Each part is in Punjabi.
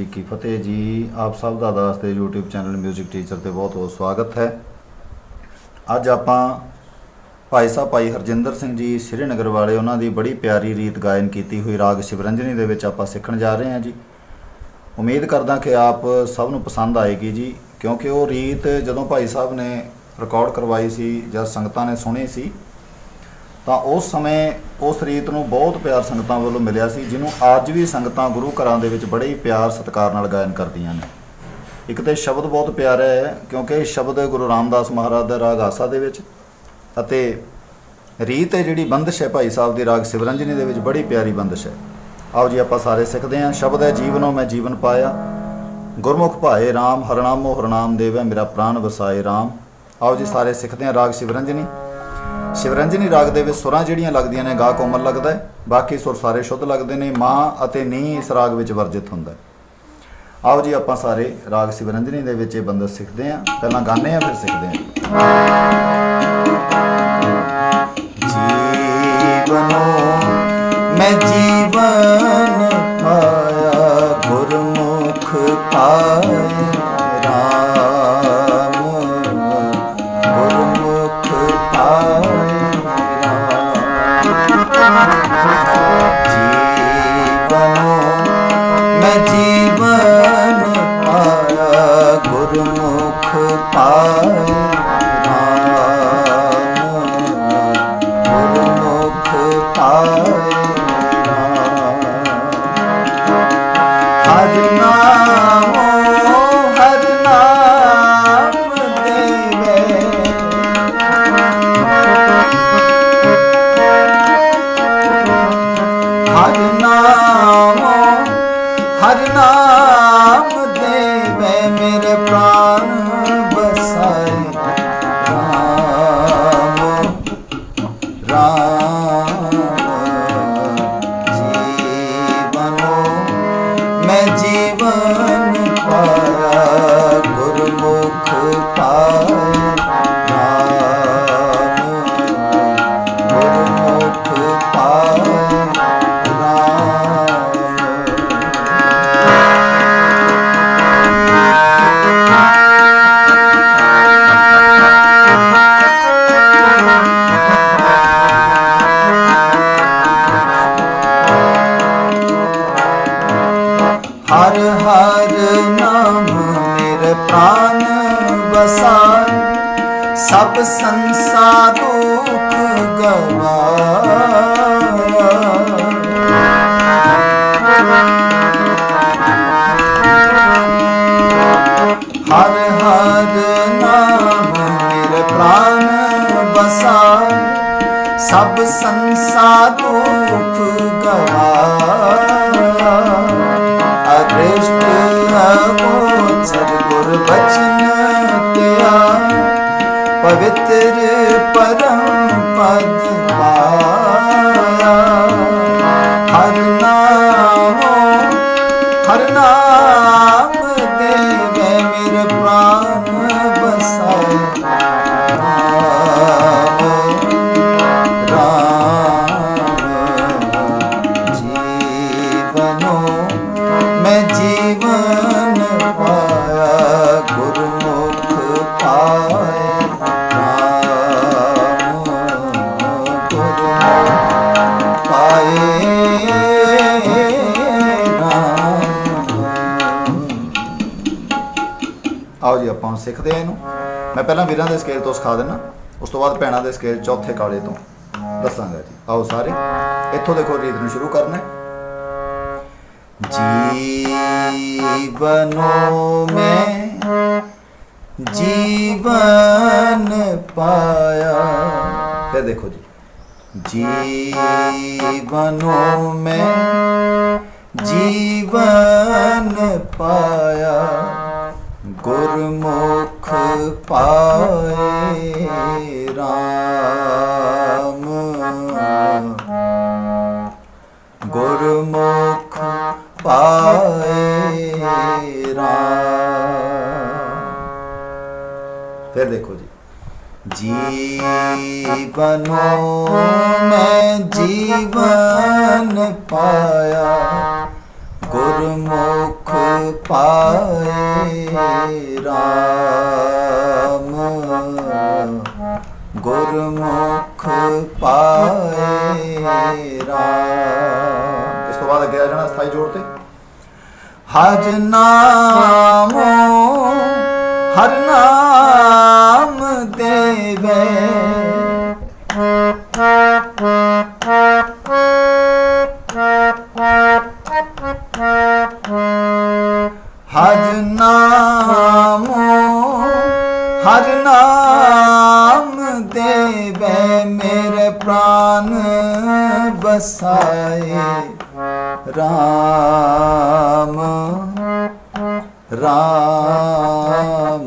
ਜੀ, ਕੀ ਫਤਿਹ ਜੀ। ਆਪ ਸਭ ਦਾ ਦਾਸ ਦੇ YouTube ਚੈਨਲ 뮤직 ਟੀਚਰ ਤੇ ਬਹੁਤ ਬਹੁਤ ਸਵਾਗਤ ਹੈ। ਅੱਜ ਆਪਾਂ ਭਾਈ ਸਾਹਿਬ, ਭਾਈ ਹਰਜਿੰਦਰ ਸਿੰਘ ਜੀ, ਸ੍ਰੀਨਗਰ ਵਾਲੇ ਉਹਨਾਂ ਦੀ ਬੜੀ ਪਿਆਰੀ ਰੀਤ ਗਾਇਨ ਕੀਤੀ ਹੋਈ ਰਾਗ ਸ਼ਿਵਰੰਜਨੀ ਦੇ ਵਿੱਚ ਆਪਾਂ ਸਿੱਖਣ ਜਾ ਰਹੇ ਹਾਂ ਜੀ। ਉਮੀਦ ਕਰਦਾ ਕਿ ਆਪ ਸਭ ਨੂੰ ਪਸੰਦ ਆਏਗੀ ਜੀ, ਕਿਉਂਕਿ ਉਹ ਰੀਤ ਜਦੋਂ ਭਾਈ ਸਾਹਿਬ ਨੇ ਰਿਕਾਰਡ ਕਰਵਾਈ ਸੀ ਜਦ ਸੰਗਤਾਂ ਨੇ ਸੁਣੀ ਸੀ ਤਾਂ ਉਸ ਸਮੇਂ ਉਸ ਰੀਤ ਨੂੰ ਬਹੁਤ ਪਿਆਰ ਸੰਗਤਾਂ ਵੱਲੋਂ ਮਿਲਿਆ ਸੀ, ਜਿਹਨੂੰ ਅੱਜ ਵੀ ਸੰਗਤਾਂ ਗੁਰੂ ਘਰਾਂ ਦੇ ਵਿੱਚ ਬੜੇ ਹੀ ਪਿਆਰ ਸਤਿਕਾਰ ਨਾਲ ਗਾਇਨ ਕਰਦੀਆਂ ਨੇ। ਇੱਕ ਤੇ ਸ਼ਬਦ ਬਹੁਤ ਪਿਆਰਾ ਹੈ, ਕਿਉਂਕਿ ਇਹ ਸ਼ਬਦ ਗੁਰੂ ਰਾਮਦਾਸ ਮਹਾਰਾਜ ਦਾ ਰਾਗ ਆਸਾ ਦੇ ਵਿੱਚ ਅਤੇ ਰੀਤ ਹੈ ਜਿਹੜੀ ਬੰਦਸ਼ ਹੈ ਭਾਈ ਸਾਹਿਬ ਦੀ ਰਾਗ ਸਿਵਰੰਜਨੀ ਦੇ ਵਿੱਚ ਬੜੀ ਪਿਆਰੀ ਬੰਦਸ਼ ਹੈ। ਆਓ ਜੀ, ਆਪਾਂ ਸਾਰੇ ਸਿੱਖਦੇ ਹਾਂ। ਸ਼ਬਦ ਹੈ, ਜੀਵਨੋਂ ਮੈਂ ਜੀਵਨ ਪਾਇਆ। ਗੁਰਮੁਖ ਭਾਏ RAM ਹਰਨਾਮੋ ਹਰਨਾਮ ਦੇਵੈ, ਮੇਰਾ ਪ੍ਰਾਨ ਵਸਾਏ RAM ਆਓ ਜੀ, ਸਾਰੇ ਸਿੱਖਦੇ ਹਾਂ ਰਾਗ ਸਿਵਰੰਜਨੀ। ਸ਼ਿਵਰੰਜਨੀ ਰਾਗ ਦੇ ਵਿੱਚ ਸੁਰਾਂ ਜਿਹੜੀਆਂ ਲੱਗਦੀਆਂ ਨੇ ਗਾ ਕੋਮਲ ਲੱਗਦਾ ਹੈ, ਬਾਕੀ ਸੁਰ ਸਾਰੇ ਸ਼ੁੱਧ ਲੱਗਦੇ ਨੇ, ਮਾਂ ਅਤੇ ਨੀ ਇਸ ਰਾਗ ਵਿੱਚ ਵਰਜਿਤ ਹੁੰਦਾ ਹੈ। ਆਓ ਜੀ, ਆਪਾਂ ਸਾਰੇ ਰਾਗ ਸ਼ਿਵਰੰਜਨੀ ਦੇ ਵਿੱਚ ਇਹ ਬੰਦਸ਼ ਸਿੱਖਦੇ ਹਾਂ। ਪਹਿਲਾਂ ਗਾਣੇ ਆ ਫਿਰ ਸਿੱਖਦੇ ਹਾਂ। ਜੀਵਨੋ ਮੈਂ ਜੀਵਨ ਪਾਇਆ, ਗੁਰਮੁਖ ਪਾਇਆ। ਹਰ ਨਾਮੋ ਪ੍ਰਾਨ ਵਸਾਏ ਸਭ ਸੰਸਾਰ ਦੁਖ ਗਵਾਇਆ ਹਰ ਹਰ ਨਾਮ ਮੇਰੇ ਪ੍ਰਾਨ ਵਸਾਏ ਸਭ ਸੰਸਾਰ ਦੁਖ ਗਵਾਇਆ ਅਦ੍ਰਿਸ਼ਟ ਅਗੋਚਰ ਗੁਰ ਬਚਨ ਤਿਆ ਪਵਿੱਤਰ ਪਰਮ ਪਦ ਪਾਇਆ ਹਰ ਨਾਮੋ ਹਰ ਨਾਮ ਆਓ ਸਿੱਖਦੇ ਆ ਇਹਨੂੰ? ਮੈਂ ਪਹਿਲਾਂ ਵੀਰਾਂ ਦੇ ਸਕੇਲ ਤੋਂ ਸਿਖਾ ਦਿੰਨਾ। ਉਸ ਤੋਂ ਬਾਅਦ ਭੈਣਾਂ ਦੇ ਸਕੇਲ ਚੌਥੇ ਕਾਲੇ ਤੋਂ। ਦੱਸਾਂਗਾ ਜੀ। ਆਓ ਸਾਰੇ। ਇੱਥੋਂ ਦੇਖੋ ਰੀਤ ਨੂੰ ਸ਼ੁਰੂ ਕਰਨਾ ਜੀਵਨੋ ਮੈਂ ਜੀਵਨ ਪਾਇਆ। ਫਿਰ ਦੇਖੋ ਜੀ। ਜੀਵਨੋ ਮੈਂ ਜੀਵਨ ਪਾਇਆ। ਗੁਰਮੁਖ ਪਾਏ RAM ਗੁਰਮੁਖ ਪਾਏ RAM ਫਿਰ ਦੇਖੋ ਜੀ। ਜੀਵਨੋ ਮੈਂ ਜੀਵਨ ਪਾਇਆ। ਗੁਰਮੁਖ ਪਾਏ RAM ਗੁਰਮੁਖ ਪਾਏ RAM ਇਸ ਤੋਂ ਬਾਅਦ ਅੱਗੇ ਆ ਜਾਣਾ ਸਥਾਈ ਜੋੜ ਤੇ। ਹਜ ਨਾਮੋ ਹਰ ਨਾਮ ਦੇਵੇ। ਬਸਾਏ ਰਾਮ ਰਾਮ,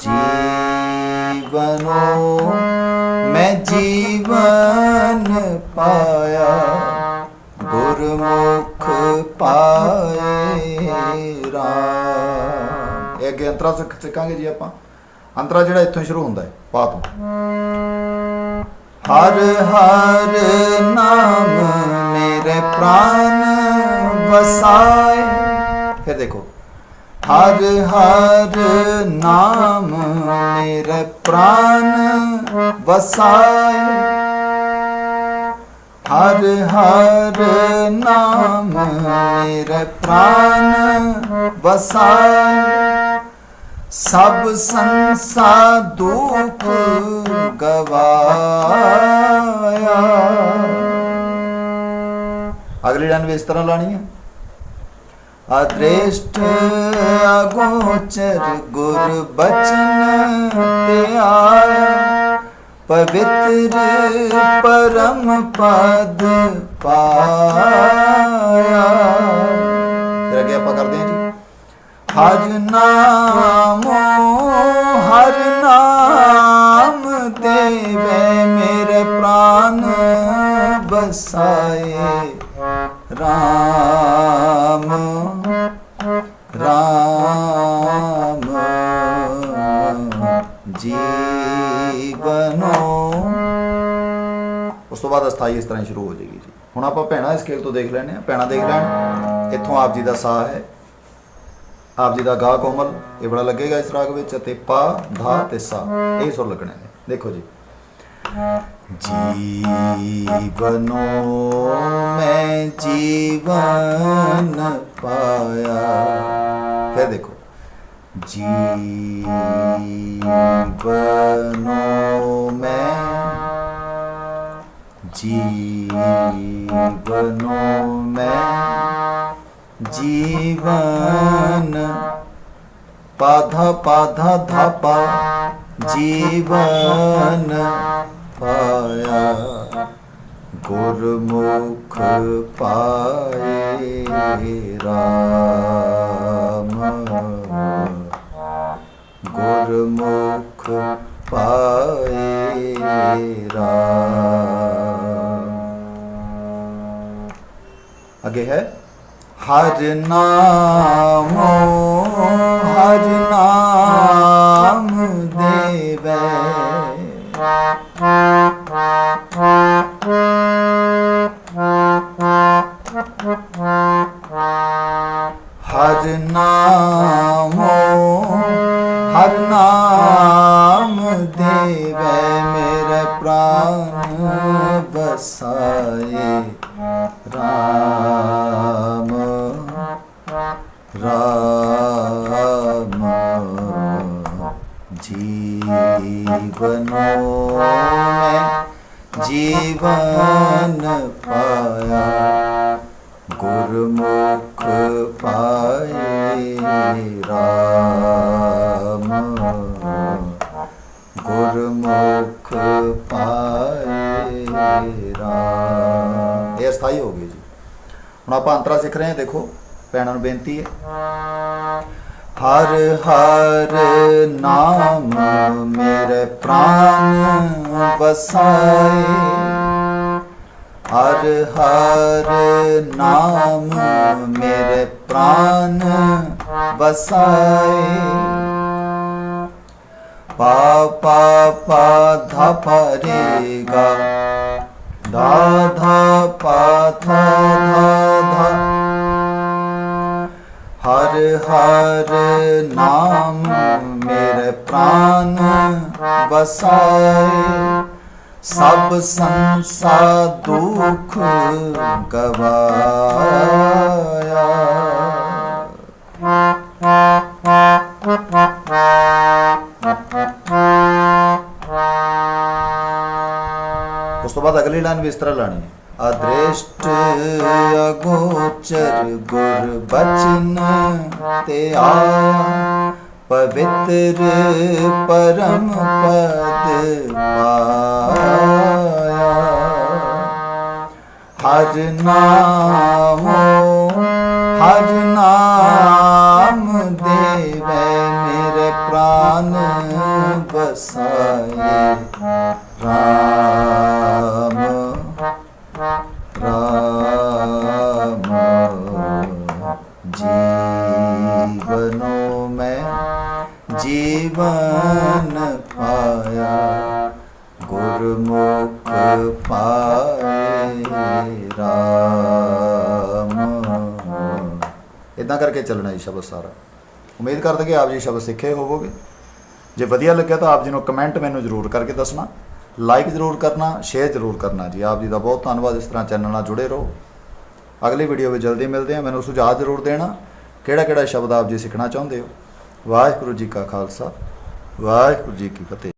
ਜੀਵਨੋ, ਮੈਂ ਜੀਵਨ ਪਾਇਆ, ਗੁਰਮੁਖ ਪਾਏ ਰਾਮ। ਇਹ ਅੱਗੇ ਅੰਤਰਾ ਸਿੱਖ ਸਿੱਖਾਂਗੇ ਜੀ ਆਪਾਂ। ਅੰਤਰਾ ਜਿਹੜਾ ਇੱਥੋਂ ਸ਼ੁਰੂ ਹੁੰਦਾ ਹੈ ਪਾ ਤੋਂ ਹਰ ਹਰ ਨਾਮ ਮੇਰੇ ਪ੍ਰਾਨ ਵਸਾਏ। ਫਿਰ ਦੇਖੋ। ਹਰ ਹਰ ਨਾਮ ਮੇਰੇ ਪ੍ਰਾਨ ਵਸਾਏ। ਹਰ ਹਰ ਨਾਮ ਮੇਰੇ ਪ੍ਰਾਨ ਵਸਾਏ। ਸਭ ਸੰਸਾ ਦੁਖ ਗਵਾਇਆ। ਅਗਲੀ ਲਾਈਨ ਵੀ ਇਸ ਤਰ੍ਹਾਂ ਲਾਣੀ ਹੈ ਅਦ੍ਰਿਸ਼ਟ ਅਗੋਚਰ ਗੁਰ ਬਚਨ ਤੇ ਆਇਆ। ਪਵਿੱਤਰ ਪਰਮ ਪਦ ਪਾਇਆ। ਹਰ ਨਾਮੋ, ਹਰ ਨਾਮ ਦੇਵੇ ਮੇਰੇ ਪ੍ਰਾਨ ਬਸਾਏ ਰਾਮ ਰਾਮ ਜੀਵਨੋ। ਉਸ ਤੋਂ ਬਾਅਦ ਅਸਥਾਈ ਇਸ ਤਰ੍ਹਾਂ ਸ਼ੁਰੂ ਹੋ ਜਾਏਗੀ ਜੀ। ਹੁਣ ਆਪਾਂ ਭੈਣਾ ਇਸ ਸਕੇਲ ਤੋਂ ਦੇਖ ਲੈਣੇ ਆ ਭੈਣਾ ਦੇਖ ਲੈਣ, ਇੱਥੋਂ ਆਪ ਜੀ ਦਾ ਸਾਹ ਹੈ। ਆਪ ਜੀ ਦਾ ਗਾ ਕੋਮਲ, ਇਹ ਬੜਾ ਲੱਗੇਗਾ ਇਸ ਰਾਗ ਵਿੱਚ ਅਤੇ ਪਾ, ਧਾ ਤੇ ਸਾ, ਇਹ ਸੁਰ ਲੱਗਣੇ ਨੇ। ਦੇਖੋ ਜੀ। ਜੀਵਨੋ ਮੈਂ ਜੀਵਨ ਪਾਇਆ। ਫਿਰ ਦੇਖੋ। ਜੀਵਨੋ ਮੈਂ ਜੀਵਨੋ ਮੈਂ ਜੀਵਨ। ਪਾਧਾ ਪਾਧਾ ਧਾਪਾ ਜੀਵਨ ਪਾਇਆ। ਗੁਰਮੁਖ ਪਾਏ ਰਾਮ। ਗੁਰਮੁਖ ਪਾਏ ਰਾਮ। ਅੱਗੇ ਹੈ। ਹਰ ਨਾਮੋ ਹਰ ਨਾਮ ਦੇਵੇ। ਜੀਵਨ ਪਾਇਆ, ਗੁਰਮੁਖ ਪਾਏ ਰਾਮ। ਗੁਰਮੁਖ ਪਾਏ ਰਾਮ। ਇਹ ਸਥਾਈ ਹੋ ਗਈ ਜੀ। ਹੁਣ ਆਪਾਂ ਅੰਤਰਾ ਸਿੱਖ ਰਹੇ ਹਾਂ, ਦੇਖੋ ਭੈਣਾਂ ਨੂੰ ਬੇਨਤੀ ਹੈ। ਹਰ ਹਰ ਨਾਮ ਮੇਰੇ ਪ੍ਰਾਨ ਵਸਾਏ। ਹਰ ਹਰ ਨਾਮ ਮੇਰੇ ਪ੍ਰਾਨ ਵਸਾਏ। ਪਾ ਪਾ ਪਾ, ਧਾ ਪਾ ਧਾ ਧਾ, ਪਾ, ਧਾ ਧਾ ਧਾ। ਹਰ ਹਰ ਨਾਮ ਮੇਰੇ ਪ੍ਰਾਨ ਵਸਾਏ। ਸਭ ਸੰਸਾ ਦੁਖ ਗਵਾਇਆ। ਉਸ ਤੋਂ ਬਾਅਦ ਅਗਲੀ ਲਾਈਨ ਵੀ ਇਸ ਤਰ੍ਹਾਂ ਲਾਣੀ ਹੈ। अदृष्ट अगोचर गुरु बचन ते आ। पवित्र परम गुरुवचन हर नाम हर नाम देव मेरे प्राण बसाए। ਇਦਾਂ ਕਰਕੇ ਚੱਲਣਾ ਜੀ ਸ਼ਬਦ ਸਾਰਾ। ਉਮੀਦ ਕਰਦੇ ਕਿ ਆਪ ਜੀ ਸ਼ਬਦ ਸਿੱਖੇ ਹੋਵੋਗੇ। ਜੇ ਵਧੀਆ ਲੱਗਿਆ ਤਾਂ ਆਪ ਜੀ ਨੂੰ ਕਮੈਂਟ ਮੈਨੂੰ ਜ਼ਰੂਰ ਕਰਕੇ ਦੱਸਣਾ। ਲਾਈਕ ਜ਼ਰੂਰ ਕਰਨਾ ਸ਼ੇਅਰ ਜ਼ਰੂਰ ਕਰਨਾ ਜੀ। ਆਪ ਜੀ ਦਾ ਬਹੁਤ ਧੰਨਵਾਦ। ਇਸ ਤਰ੍ਹਾਂ ਚੈਨਲ ਨਾਲ ਜੁੜੇ ਰਹੋ। ਅਗਲੀ ਵੀਡੀਓ ਵਿੱਚ ਜਲਦੀ ਮਿਲਦੇ ਹਾਂ। ਮੈਨੂੰ ਸੁਝਾਅ ਜ਼ਰੂਰ ਦੇਣਾ। ਕਿਹੜਾ ਕਿਹੜਾ ਸ਼ਬਦ ਆਪ ਜੀ ਸਿੱਖਣਾ ਚਾਹੁੰਦੇ ਹੋ? ਵਾਹਿਗੁਰੂ ਜੀ ਕਾ ਖਾਲਸਾ। ਵਾਹਿਗੁਰੂ ਜੀ ਕੀ ਫਤਿਹ।